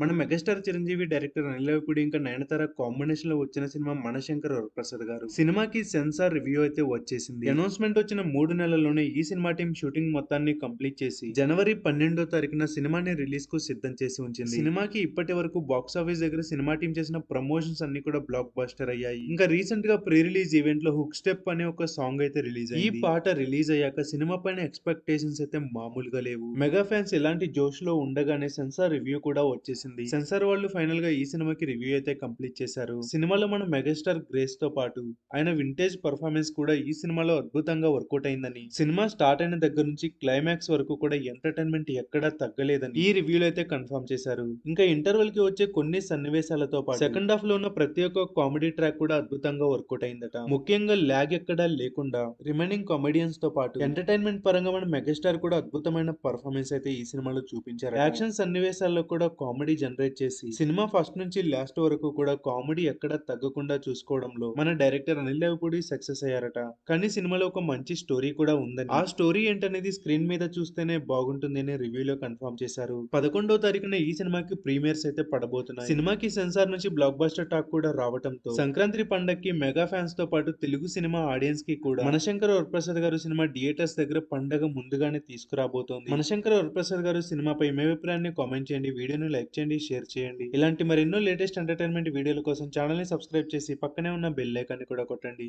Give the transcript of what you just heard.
మన megastar Chiranjeevi director Anil Ravipudi ఇంకా నయనతార కాంబినేషన్లో వచ్చిన సినిమా మనశంకర్ వరప్రసాద్ గారు. సినిమాకి సెన్సార్ రివ్యూ అయితే వచ్చేసింది. అనౌన్స్మెంట్ వచ్చిన మూడు నెలల్లోనే ఈ సినిమా టీం షూటింగ్ మొత్తాన్ని కంప్లీట్ చేసి జనవరి పన్నెండో తారీఖున సినిమాని రిలీజ్కు సిద్ధం చేసి ఉంచింది. సినిమాకి ఇప్పటి వరకు బాక్స్ ఆఫీస్ దగ్గర సినిమా టీం చేసిన ప్రమోషన్స్ అన్ని కూడా బ్లాక్ బస్టర్ అయ్యాయి. ఇంకా రీసెంట్గా ప్రీ రిలీజ్ ఈవెంట్లో హుక్ స్టెప్ అనే ఒక సాంగ్ అయితే రిలీజ్ ఈ పాట రిలీజ్ అయ్యాక సినిమా పైన ఎక్స్పెక్టేషన్స్ అయితే మామూలుగా లేవు. మెగా ఫ్యాన్స్ ఇలాంటి జోష్లో ఉండగానే సెన్సార్ రివ్యూ కూడా వచ్చేసింది. సెన్సార్ వాళ్ళు ఫైనల్గా ఈ సినిమాకి రివ్యూ అయితే కంప్లీట్ చేశారు. సినిమాలో మన మెగాస్టార్ గ్రేస్తో పాటు ఆయన వింటేజ్ పర్ఫార్మెన్స్ కూడా ఈ సినిమాలో అద్భుతంగా వర్కౌట్ అయిందని. సినిమా స్టార్ట్ అయిన దగ్గర నుంచి క్లైమాక్స్ వరకు కూడా ఎంటర్టైన్మెంట్ ఎక్కడా తగ్గలేదని ఈ రివ్యూలో అయితే కన్ఫర్మ్ చేశారు. ఇంకా ఇంటర్వెల్కి వచ్చే కొన్ని సన్నివేశాలతో పాటు సెకండ్ హాఫ్లో ఉన్న ప్రతి ఒక్క కామెడీ ట్రాక్ కూడా అద్భుతంగా వర్కౌట్ అయిందట. ముఖ్యంగా ల్యాగ్ ఎక్కడా లేకుండా రిమైనింగ్ కామెడియన్స్తో పాటు ఎంటర్టైన్మెంట్ పరంగా మన మెగాస్టార్ కూడా అద్భుతమైన పర్ఫార్మెన్స్ అయితే ఈ సినిమాలో చూపించారు యాక్షన్ సన్నివేశాల్లో కూడా కామెడీ జనరేట్ చేసి సినిమా ఫస్ట్ నుంచి లాస్ట్ వరకు కూడా కామెడీ ఎక్కడ తగ్గకుండా చూసుకోవడంలో మన డైరెక్టర్ అనిల్ రావిపూడి సక్సెస్ అయ్యారట. కానీ సినిమాలో ఒక మంచి స్టోరీ కూడా ఉందని. ఆ స్టోరీ ఏంటనేది స్క్రీన్ మీద చూస్తేనే బాగుంటుంది అని రివ్యూలో కన్ఫర్మ్ చేశారు. పదకొండో తారీఖున ఈ సినిమాకి ప్రీమియర్స్ అయితే పడబోతున్నాయి. సినిమాకి సెన్సార్ నుంచి బ్లాక్ బస్టర్ టాక్ కూడా రావడంతో సంక్రాంతి పండక్కి మెగా ఫ్యాన్స్తో పాటు తెలుగు సినిమా ఆడియన్స్కి కూడా మనశంకర్ వరప్రసాద్ గారు సినిమా థియేటర్స్ దగ్గర పండగ ముందుగానే తీసుకురాబోతోంది. మనశంకర్ వరప్రసాద్ గారు సినిమాపై మీ అభిప్రాయాన్ని కామెంట్ చేయండి. వీడియోని లైక్ చేయండి. షేర్ చేయండి. ఇలాంటి మరెన్నో లేటెస్ట్ ఎంటర్టైన్మెంట్ వీడియోల కోసం ఛానల్ని సబ్స్క్రైబ్ చేసి పక్కనే ఉన్న బెల్ ఐకాన్ని కూడా కొట్టండి.